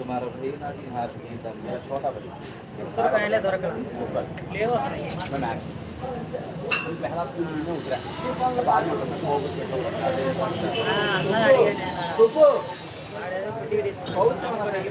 तुम्हारा भाई ना जी हाथ नहीं था मेरा छोटा भाई सर पहले दरकल ले वो बना पहला स्कूल में उतरा बाद में हाँ ना आड़ी है ना सुपो बहुत समय लगे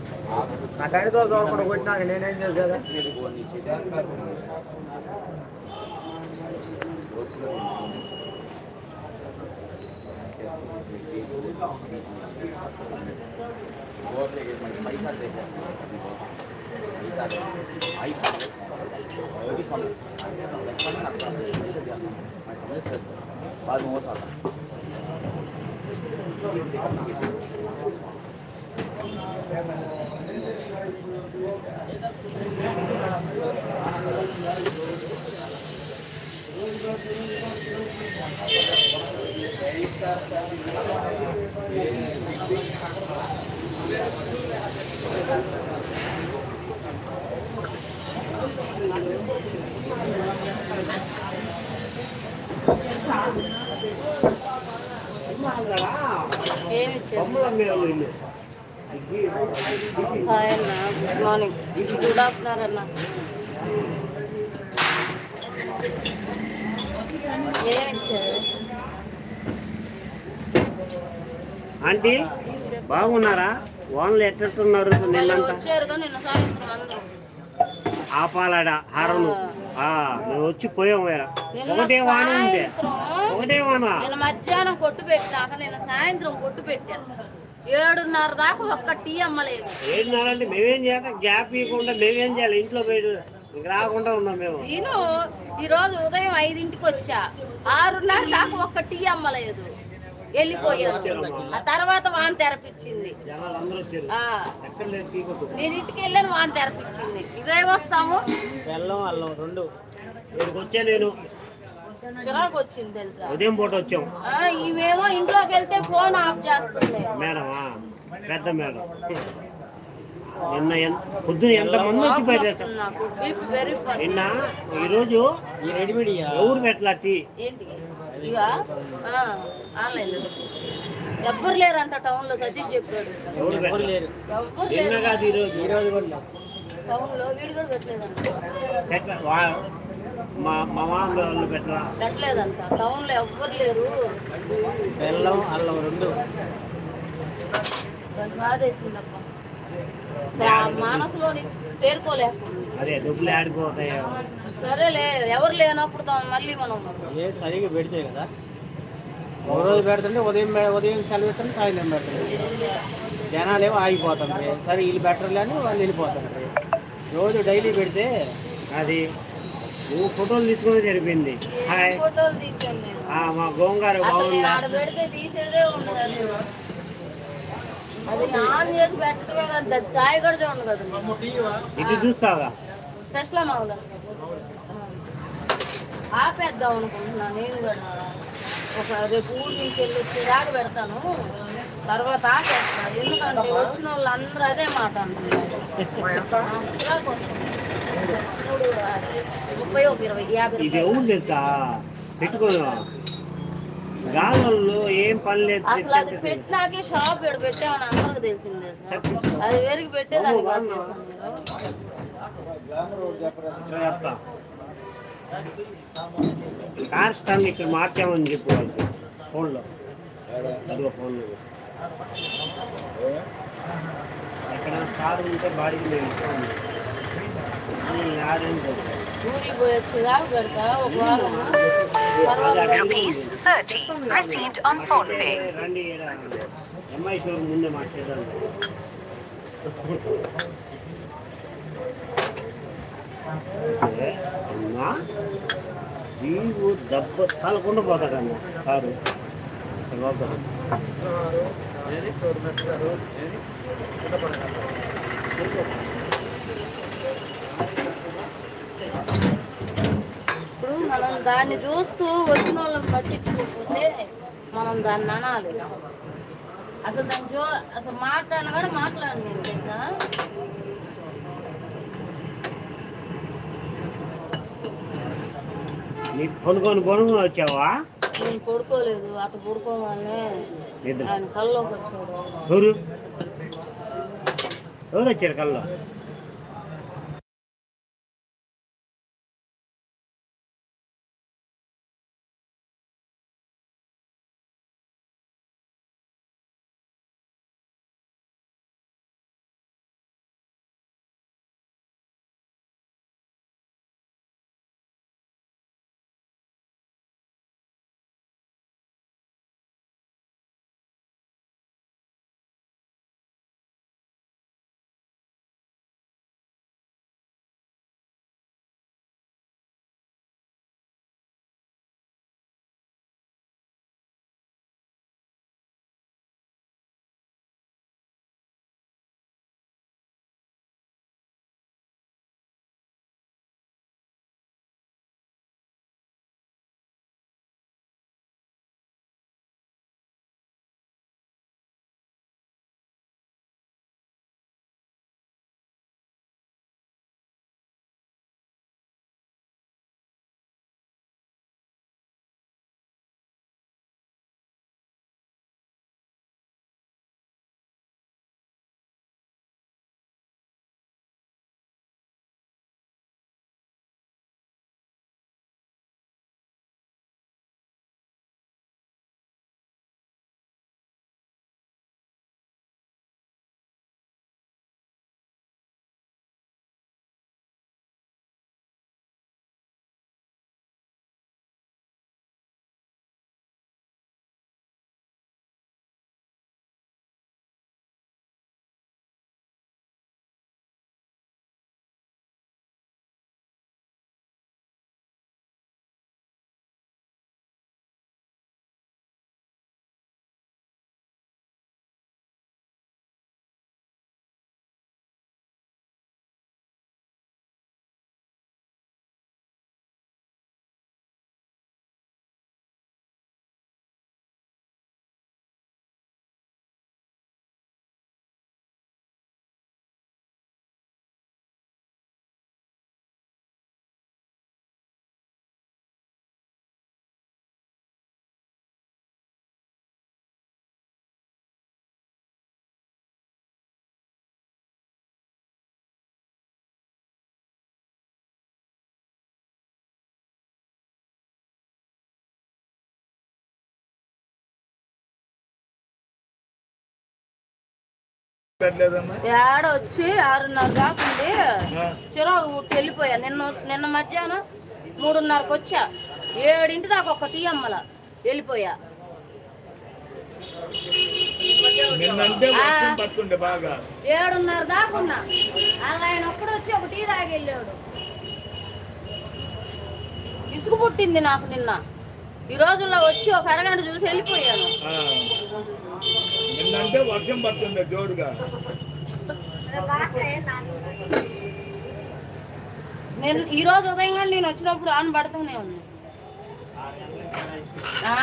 साइंस रो हेल कौन నా కడితో చూడకుండా కొట్టినాక నేనేం చేసేదా पैसा दे पैसा बाद में होता था ఏమి ఇచ్చారు హాయ్ అన్న గుడ్ మార్నింగ్ గుడ్ ఆఫ్టర్నూన్ అన్న ఆంటీ బాగున్నారా? ఎట్టట్టున్నారు మళ్ళీ నిన్నంతా ఆపాలాడ హారను ఆ, మేము వచ్చి పోయాం వేళ. నిన్న ఒకటే వాన ఉంటే. ఒకటే వాన. మధ్యాహ్నం కొట్టు పెట్టినాక నిన్న సాయంత్రం కొట్టు పెట్టాను ఏడున్నర దాకా ఒక్క టీ అమ్మలేదు. ఏంటన్నారంటే మేమేం చేయక గ్యాప్ ఇవ్వకుండా మేమేం చేయాలి? ఇంట్లో పోయి రాకుండా ఉన్నాం మేము. నేను ఈ రోజు ఉదయం ఐదింటికి వచ్చా. ఆరున్నర దాకా ఒక్క టీ అమ్మలేదు. వెళ్ళిపోయాను. ఆ తర్వాత వాన్ తెరపించింది నేను ఇంటికి వెళ్ళాను వాన్ తెరపించింది ఇదే వస్తాము? బెల్లం అల్లం రెండు. నేను. చిరాకు వచ్చింది తెలుసా? ఉదయం పూట వచ్చాం. ఆ, ఈమెమో ఇంట్లోకి వెళ్తే ఫోన్ ఆఫ్ చేస్తుంది. మేడమా పెద్ద మేడం. నిన్న ఎంత పొద్దున ఎంత మంది వచ్చి ఫన్ నిన్న ఈరోజు ఎవరు పెట్టలా టీ? ఎవ్వరు లేరంట టౌన్లో సతీష్ చెప్పాడు. ఎవరు పెట్టలా? ఎవ్వరు నిన్న లేరు. కాదు ఈరోజు. ఈరోజు కూడా టౌన్లో వీడు కూడా పెట్టలేదంట. మా మా మామ వాళ్ళు పెట్టరా? పెట్టలేదంట. టౌన్లో ఎవ్వరు లేరు. బెల్లం అల్లం రెండు. బాధేసిందప్ప మనసులోని అదే డబ్బులు ఆడిపోతాయి సరేలే ఎవరు లేనప్పుడు మళ్ళీ మనం ఏ సరిగా పెడితే కదా. ఒక రోజు పెడుతుంటే ఉదయం ఉదయం సెలవు ఇస్తుంటే సాయంత్రం పెడుతుంది జనాలు ఏమో ఆగిపోతుంది సరే వీళ్ళు బెటర్లే అని వాళ్ళు వెళ్ళిపోతుంది రోజు డైలీ పెడితే అది నువ్వు ఫోటోలు తీసుకుని సరిపోయింది. హాయ్. మా గోంగారు బాగుందా? ఇటు చూస్తావా? ఆపేద్దాం అనుకుంటున్నా నేను కూడా. ఒక రేపు ఊరి నుంచి వెళ్ళి వచ్చేదాకా పెడతాను. తర్వాత ఆపేస్తా. ఎందుకంటే వచ్చిన వాళ్ళు అందరూ అదే మాట అంటున్నారు. ముప్పై ఇరవై యాభై ఇది రూపాయలు. ఎవరు తెలుసా? పెట్టుకోను గాలలో ఏం పని లేదు అసలు అది పెట్టినాకే షాప్ ఇక్కడ పెట్టామని అందరికి తెలిసిందే అది వేరికి పెట్టేదాన్ని కార్ స్టాండ్ ఇక్కడ మార్చామని చెప్పు వాళ్ళకి. ఫోన్లో. అదిగో ఫోన్లో. ఎక్కడ కారు ఉంటే బాడీకి మేము Rupees 30 received on phone pay. రండి ఈడ. ఎంఐ షోరూమ్ ముందే మార్చేద్దాం అమ్మా జీవు దెబ్బ తలకుండా పోతాడమ్మా కారు లోపల. దాన్ని చూస్తూ వచ్చిన వాళ్ళని పట్టించుకోకపోతే మనం దాన్ని అనాలి. అసలు దాని చూ అసలు మాట్లాడిన కూడా మాట్లాడి నేను తెలుసా? నీ వచ్చావా? నేను పడుకోలేదు అటు పడుకోగానే నిద్ర. ఆయన కల్లోకి వచ్చాడు. ఎవరు? ఎవరు వచ్చారు కల్లో? ఏడ వచ్చి ఆరున్నర దాకుంది చిరాకు పుట్టి వెళ్ళిపోయా. నిన్న నిన్న మధ్యాహ్నం మూడున్నరకు వచ్చా ఏడింటి దాకా ఒక టీ అమ్మల. వెళ్ళిపోయా. ఏడున్నర దాకా ఉన్నా అలా ఆయన ఒప్పుడు వచ్చి ఒక టీ తాగి వెళ్ళాడు ఇసుకు పుట్టింది నాకు నిన్న. ఈ రోజుల్లో వచ్చి ఒక అరగంట చూసి వెళ్ళిపోయాను. నిన్నంటే వర్షం పడుతుండే జోరుగా. నేను ఈ రోజు ఉదయం కానీ నేను వచ్చినప్పుడు ఆన్ పడుతూనే ఉంది. ఆ.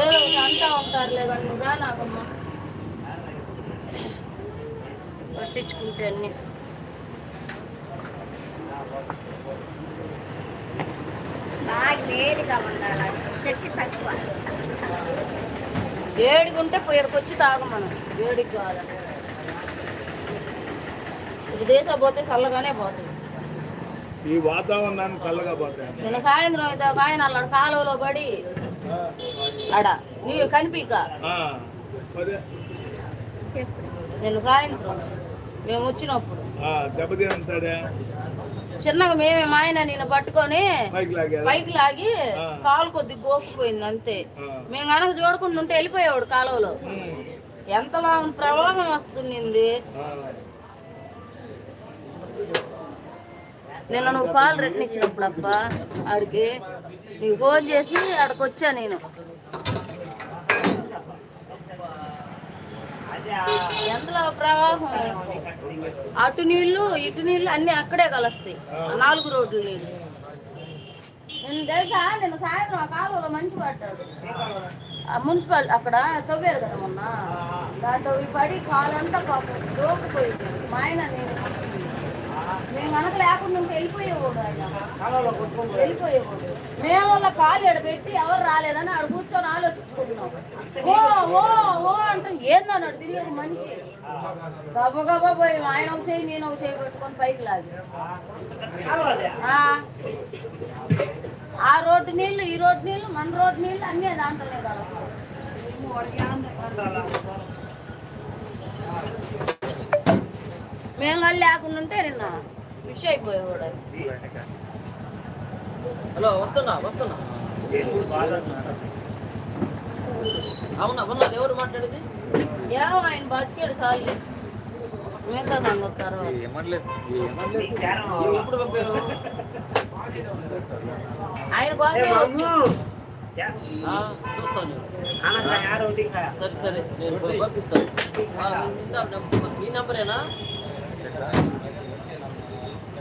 ఏదో అంటా ఉంటారులే కానీ నువ్వు రా నాకమ్మ పట్టించుకుంటే అన్ని. వేడిగా ఉండాలి శక్తి తక్కువ. వేడిగా ఉంటే పొయ్యడికి వచ్చి తాగం మనం. వేడికి కాదని ఇది దేశ పోతే చల్లగానే పోతుంది. ఈ వాతావరణాన్ని చల్లగా పోతాయి నిన్న సాయంత్రం అయితే ఒక ఆయన అలా కాలువలో పడి అడ నీవు కనిపిక. నిన్న సాయంత్రం మేము వచ్చినప్పుడు. ఆ, దెబ్బతింటాడే చిన్నగా మేమే మా ఆయన నేను పట్టుకొని పైకి లాగి కాలు కొద్ది గోపుపోయింది అంతే. మేము కనుక చూడకుండా ఉంటే వెళ్ళిపోయేవాడు కాలువలో. ఎంతలా ప్రవాహం వస్తుంది నిన్న నువ్వు పాలు రెట్టినిచ్చినప్పుడు అప్ప ఆడికి నీకు ఫోన్ చేసి ఆడికి వచ్చా నేను. ఎంతలో ప్రవాహం? అటు నీళ్ళు ఇటు నీళ్ళు అన్ని అక్కడే కలుస్తాయి. నాలుగు రోడ్లు నీళ్ళు. నేను తెలుసా? నేను సాయంత్రం ఆ కాలువలో మంచి పడ్డాడు. ఆ మున్సిపల్ అక్కడ తవ్వారు కదా మొన్న? దాంట్లో ఈ పడి కాలంతా పాపం దోకుపోయింది మా ఆయన నేను మేము మనకు లేకుండా ఉంటే వెళ్ళిపోయేవాడు ఆయన. వెళ్ళిపోయేవాడు. మేము వాళ్ళ కాలు ఎడ పెట్టి ఎవరు రాలేదని ఆడు కూర్చొని ఆలోచించుకుంటున్నాం. ఓ ఓ ఓ అంటాం ఏందన్నాడు తిరిగేది మనిషి. గబగబా పోయి ఆయన ఒక చేయి నేను ఒక చేయి పెట్టుకొని పైకి లాగి. ఆ. రోడ్డు నీళ్ళు ఈ రోడ్డు నీళ్ళు మన రోడ్డు నీళ్ళు అన్నీ దాంట్లోనే కదా మేము కానీ లేకుండా ఉంటే నిన్న విష్ అయిపోయేవాడు హలో వస్తున్నా వస్తున్నా. అవునా అవునా ఎవరు మాట్లాడేది? ఏమో ఆయన బతికాడు చాలు మిగతా సంగతి తర్వాత. ఎప్పుడు పంపారు? ఆయన కోసం ఆ, చూస్తాను. సరే సరే నేను పంపిస్తాను. ఆ, ఇందా నం- మీ నంబరేనా మళ్ళీ పంపియ్యమ్మా. ఏంటన్నా ఉన్నాయి, ఉన్నాయి. ఇదిగోమ్మా.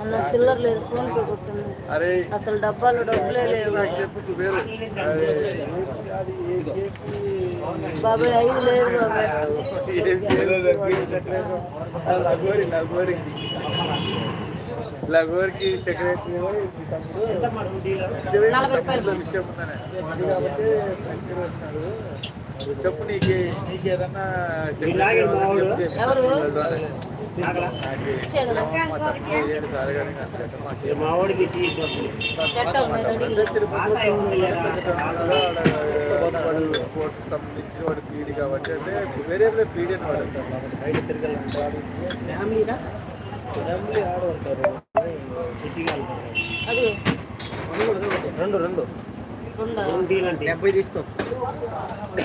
అన్న చిల్లర లేదు ఫోన్ పే కొట్టింది అసలు డబ్బాలు డబ్బులే లేవు. బాబాయ్ ఐదు లేవు బాబాయ్. లగోరికి సెక్రటరీ విషయం ఉందని. కాబట్టి చెప్పు నీకు నీకు ఏదన్నా ఎవరు? ఇచ్చేది మా వాడికి టీ చెట్ట రెడీ స్పోర్ట్స్ సంబంధించిన వాడు పీడి కాబట్టి అంటే వేరే పీడి అని వాడు. ఫ్యామిలీనా ఫ్యామిలీ ఆడవుతారు అది. రెండు రెండు. డెబ్బై తీసుకో.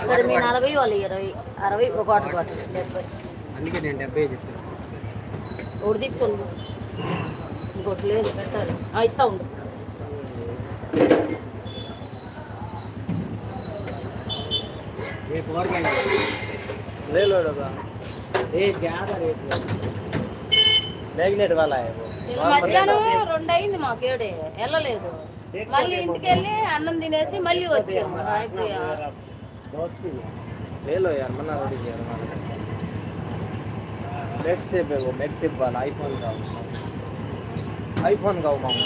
సరే మీ నలభై వాళ్ళు ఇరవై అరవై ఒక వాటర్ బాటిల్ డెబ్బై. అందుకే నేను డెబ్బై తీసుకున్నాను ఒకటి తీసుకోండి ఇంకోటి లేదు పెట్టాలి. ఇస్తా ఉండు. రేపు వరకు లేలోడదా ఏ జ్యాదా రేపు మ్యాగ్నెట్ వాళ్ళ మధ్యాహ్నం రెండు అయింది మాకు ఏడే వెళ్ళలేదు మళ్ళీ ఇంటికి వెళ్ళి అన్నం తినేసి మళ్ళీ వచ్చాము అయిపోయి ले लो यार मना थोड़ी किया मैक से पे वो मैक से वाला आईफोन का आईफोन का वो मांगो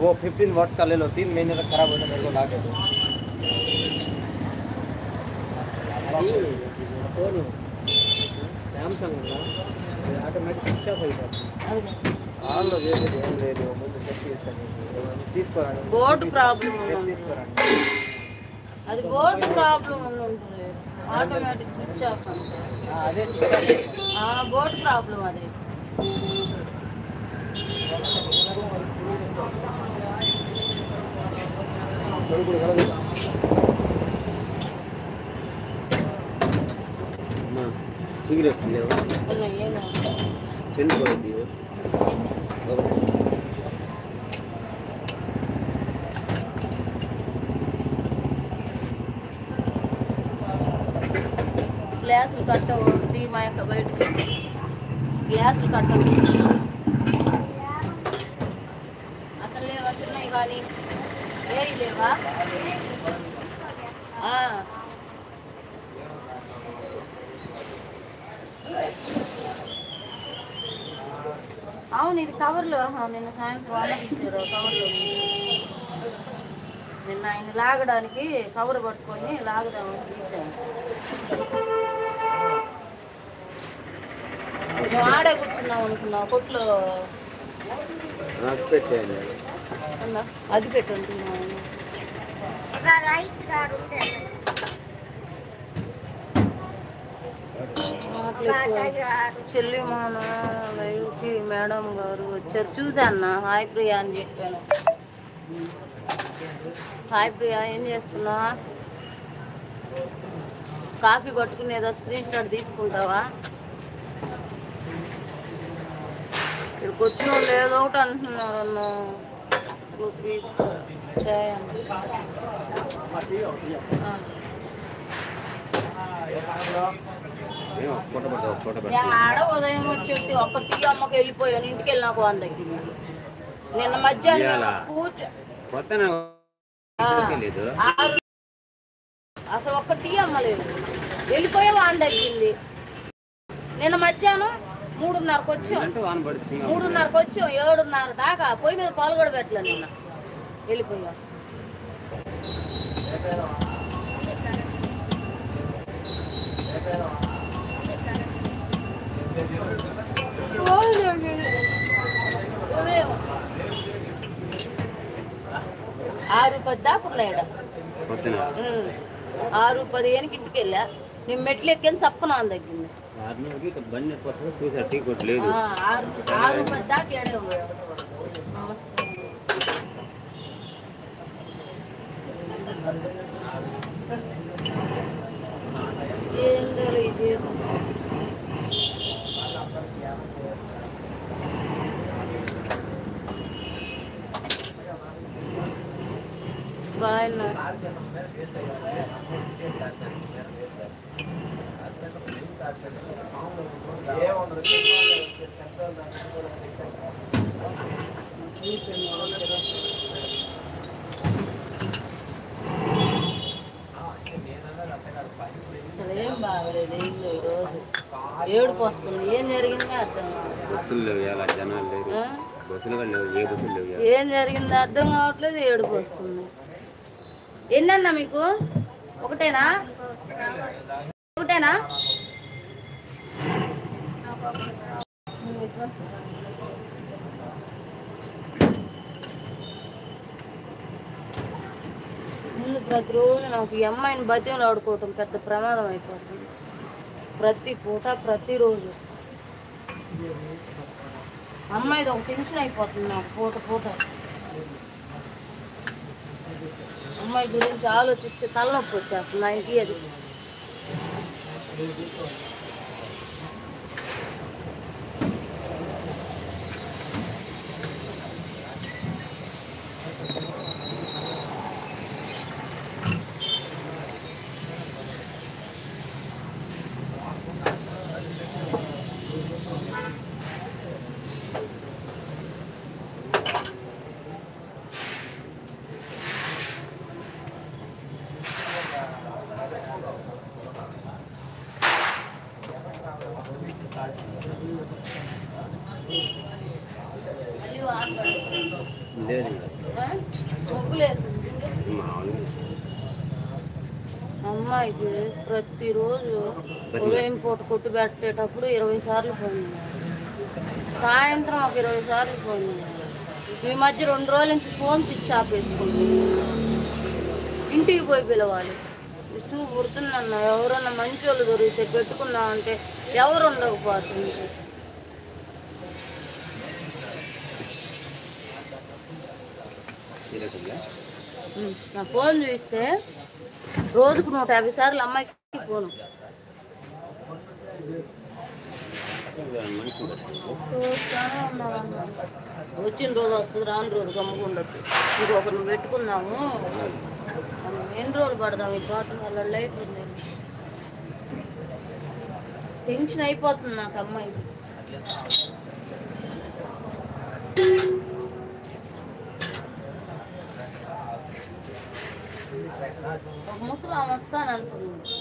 वो 15 वाट का ले लो तीन महीने तक खराब होने मेरे को ला के दो సామ్సంగ్ ఆన్లో చేసేది ఏం లేదు. ముందు చెక్ చేస్తాను. తీసుకోరండి బోర్డు ప్రాబ్లం తీసుకోరండి అది బోర్డు ప్రాబ్లం ఉంటుంది. ఆటోమేటిక్ స్విచ్ ఆఫ్ అదే బోర్డు ప్రాబ్లం అది. సిగరెట్ లేవు ఉన్నాయి, ఏం కాదు. వెళ్ళిపోయింది గ్లాసులు కట్టవు టీ మా యొక్క బయటకి గ్లాసులు కట్టవు లాగడానికి కవర్ పట్టుకొని లాగదామని తీసాను మేము ఆడే కూర్చున్నాం అనుకున్నాం కొట్లో? అది పెట్టి ఉంటున్నాం ఒక రైట్ కాడు ఉంటే మాటలు ఎక్కువ. చెల్లి మాన లైవ్కి మేడం గారు వచ్చారు. చూశాను హాయ్ ప్రియా అని చెప్పాను. హాయ్ ప్రియా ఏం చేస్తున్నా? కాఫీ పట్టుకునేదా స్క్రీన్ షాట్ తీసుకుంటావా? ఇక్కడికి వచ్చిన ఏదో ఒకటి అంటున్నారు ఆడ ఉదయం వచ్చి ఒక్క టీ అమ్మకి వెళ్ళిపోయాను ఇంటికి వెళ్ళి నాకు వంద ఎక్కింది. నిన్న మధ్యాహ్నం కూర్చో అసలు ఒక్క టీ అమ్మలేదు. వెళ్ళిపోయే వాన్ తగ్గింది. నిన్న మధ్యాహ్నం మూడున్నరకు వచ్చాం. మూడున్నరకు వచ్చాం. ఏడున్నర దాకా పొయ్యి మీద పాలు కూడా పెట్టలే నిన్న. వెళ్ళిపోయాం. ఆరు పది దాకా ఉన్నాయడ ఉమ్. ఆరు పదిహేనుకి ఇంటికి వెళ్ళా. నేను మెట్లు ఎక్కాను సప్పన అని తగ్గింది ఆరు పది దాకా ఏడే ఉన్నాడు నమస్తే ఏందో ఈ జీవితం. బాగున్నా అసలు ఏం బాగలేదు ఇల్లు ఈరోజు ఏడుపు వస్తుంది ఏం జరిగిందో అర్థం కావట్లేదు. బస్సులు లేవు ఇలా జనాలు లేరు ఆ? బస్సులు కూడా లేవు ఏ బస్సులు లేవు ఇవాళ. అర్థం కావట్లేదు ఏడుపు వస్తుంది. ఎన్నన్నా మీకు? ఒకటేనా? ఒకటేనా? ముందు ప్రతిరోజు నాకు ఈ అమ్మాయిని బతిమలు ఆడుకోవటం పెద్ద ప్రమాదం అయిపోతుంది. ప్రతి పూట ప్రతిరోజు. అమ్మాయిది ఒక టెన్షన్ అయిపోతుంది నాకు పూట పూట. అమ్మాయి గురించి ఆలోచిస్తే తలనొప్పి వచ్చేస్తుంది ఆయనకి అది ప్రతిరోజు ఉదయం పూట కొట్టు పెట్టేటప్పుడు ఇరవై సార్లు పోయింది సాయంత్రం ఒక ఇరవై సార్లు పోయింది ఈ మధ్య రెండు రోజుల నుంచి ఫోన్ స్విచ్ ఆపేసుకుంది ఇంటికి పోయి పిలవాలి. ఇసు పుడుతుందన్న ఎవరన్నా మంచి వాళ్ళు దొరికితే పెట్టుకుందామంటే ఎవరు ఉండకపోతుంది? నా ఫోన్ చూస్తే రోజుకు నూట యాభై సార్లు అమ్మాయికి వచ్చిన రోజు వస్తుంది రాని రోజు గమ్ముకుండొచ్చు. ఇంకొకరిని పెట్టుకుందాము. మనం ఎన్ని రోజులు పడదాం ఈ పాట వల్ల లైఫ్ ఉంది. టెన్షన్ అయిపోతుంది నాకు అమ్మాయి. ఒక ముసలాం వస్తాను అనుకుంది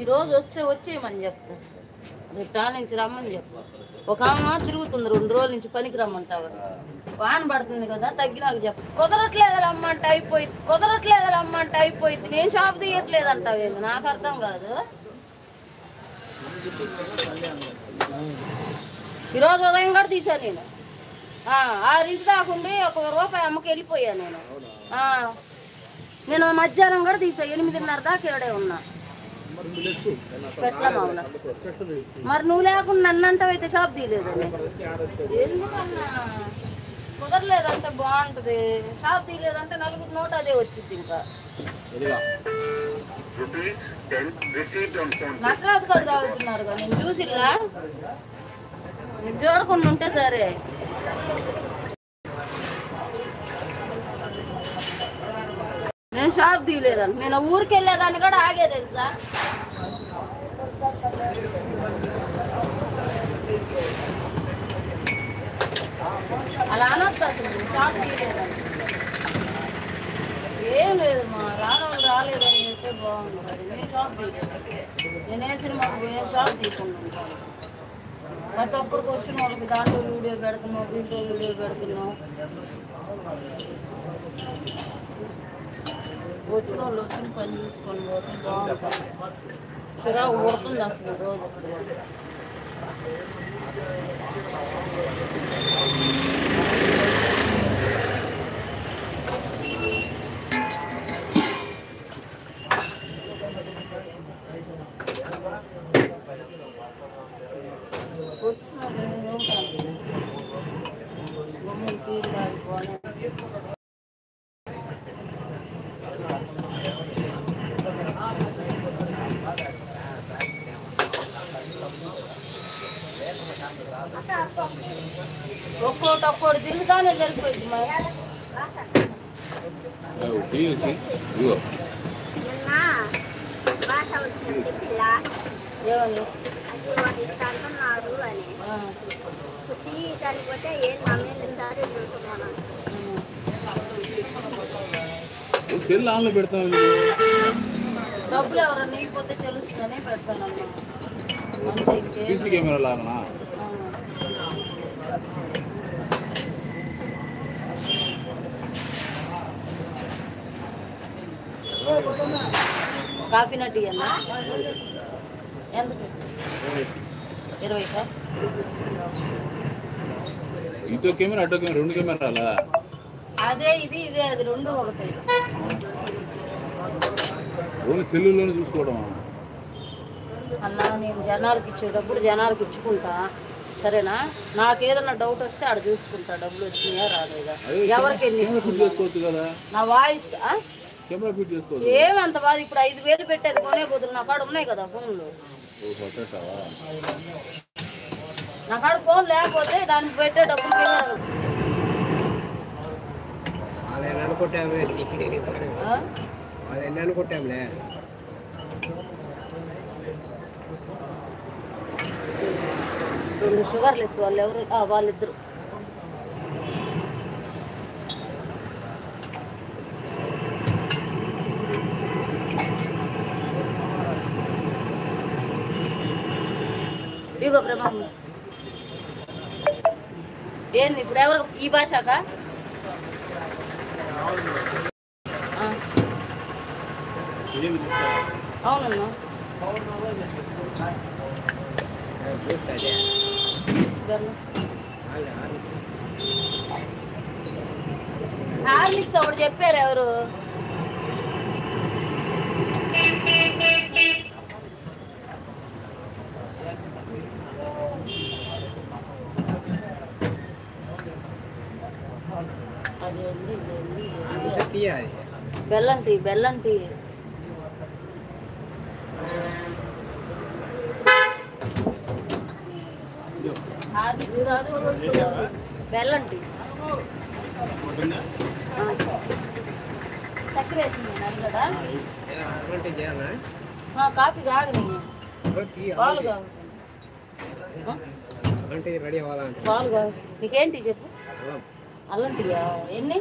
ఈ రోజు వస్తే వచ్చేయమని చెప్తా. రేపు నుంచి రమ్మని చెప్తా. ఒక ఆమె తిరుగుతుంది రెండు రోజుల నుంచి పనికి రమ్మంటావు వాన పడుతుంది కదా తగ్గినాక చెప్పు. కుదరట్లేదు అమ్మంటే అయిపోయింది. కుదరట్లేదు రమ్మంటే అయిపోయింది. నేను షాప్ తీయట్లేదు అంటావు నాకు అర్థం కాదు. ఈరోజు ఉదయం కూడా తీసాను నేను. ఆ, ఆరింటి దాకుండి ఒక రూపాయి అమ్మకి వెళ్ళిపోయాను నేను. నేను మధ్యాహ్నం కూడా తీసా. ఎనిమిదిన్నర దాకా ఏడే ఉన్నా. మరి నువ్వు లేకుండా నన్ను అంటావైతే షాప్ తీయలేదని ఎందుకన్నా? కుదరలేదంటే బాగుంటది. షాప్ తీయలేదంటే నలుగురు నోట్ అదే వచ్చింది ఇంకా. నటరాజు గారు తాగుతున్నారు నేను చూసిల్లా? చూడకుండా ఉంటే సరే. నేను షాప్ తీయలేదని నేను ఊరికి వెళ్ళేదాన్ని కూడా ఆగే తెలుసా? అలా అనొద్దు షాప్ తీయలేదని ఏం లేదు మా రానోళ్ళు రాలేదని చెప్తే బాగుంది నేను షాప్ తీయలేదు. నేను వేసిన మాకు పోయే షాప్ తీసుకున్నాను ప్రతి ఒక్కరికి వచ్చిన వాళ్ళకి దాంట్లో వీడియో పెడుతున్నాం దీంట్లో వీడియో పెడుతున్నాం. వచ్చిన వాళ్ళు వచ్చిన పని చూసుకొని పోతే బాగుంటుంది. చిరాకు పుడుతుంది అసలు రోజు వచ్చిన వాళ్ళు ఏం ఉంటారు? గమ్మున తీరు తాగిపోవాలి. ఒక్కోటి ఒక్కోటి తిరుగుతానే సరిపోయింది మరి ఇదిగో నిన్న భాష వచ్చింది పిల్ల ఏమని అది వాడు ఇట్లా అంటున్నాడు అని ఆ, కుట్టి చనిపోతే ఏం మమ్మీ నిందారు చూస్తున్నాను సెల్ ఆన్లో పెడతాం డబ్బులు ఎవరన్నా ఇకపోతే తెలుస్తుందని పెడతానమ్మా అంతే ఇంకేం సీసీ కెమెరా లాగనా కాఫీ నటి అన్న ఎందుకు? ఇరవైకా ఇటో కెమెరా అటో కెమెరా రెండు కెమెరాలా? అదే ఇది ఇదే అది రెండు ఒకటే. ఓన్లీ సెల్లులోనే చూసుకోవడం అన్నా నేను జనాలకి ఇచ్చేటప్పుడు జనాలకి ఇచ్చుకుంటా. సరేనా? నాకు ఏదన్నా డౌట్ వస్తే ఆడ చూసుకుంటా. డబ్బులు వచ్చినాయా రాలేదా? ఎవరికి కెమెరా నా వాయిస్ ఏమంత బాధ ఇప్పుడు ఐదు వేలు పెట్టేది కొనే బదులు నా కాడ ఉన్నాయి కదా ఫోన్లు. నా కాడ ఫోన్ లేకపోతే దానికి పెట్టే డబ్బులు అనుకుంటాంలే రెండు షుగర్ లెస్ వాళ్ళు ఎవరు? ఆ, వాళ్ళిద్దరు. ఇప్పుడు ఎవరు ఈ భాషక? అవునమ్మా అవునన్నా. హార్లిక్స్ ఒకటి చెప్పారు ఎవరు అది ఉంది, ఇది ఉంది, బెల్లం టీ బెల్లం టీ. కాదు కాదు. బెల్లం టీ. చక్కెర వేసింది ఆ, కాఫీ కాగని పాలు అవ్వాలంటే. పాలు కాగు నీకేంటి చెప్పు? అల్లం టీయా? ఎన్ని?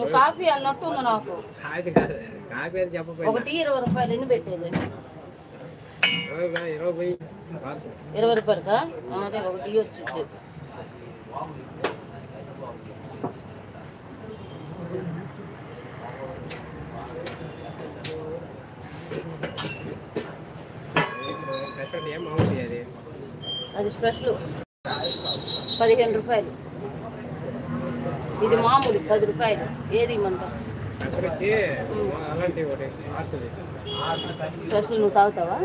నువ్వు కాఫీ అన్నట్టు ఉంది నాకు. కాఫీ కాదు కాఫీ అని ఒక చెప్పపోయినా టీ ఇరవై రూపాయలు ఎన్ని పెట్టేది? ఇరవై రూపాయలకా? అదే ఒక టీ వచ్చింది అది స్పెషల్. పదిహేను రూపాయలు. ఇది మామూలు పది రూపాయలు. ఏది ఇమ్మంటావు? అసలు నువ్వు తాగుతావా?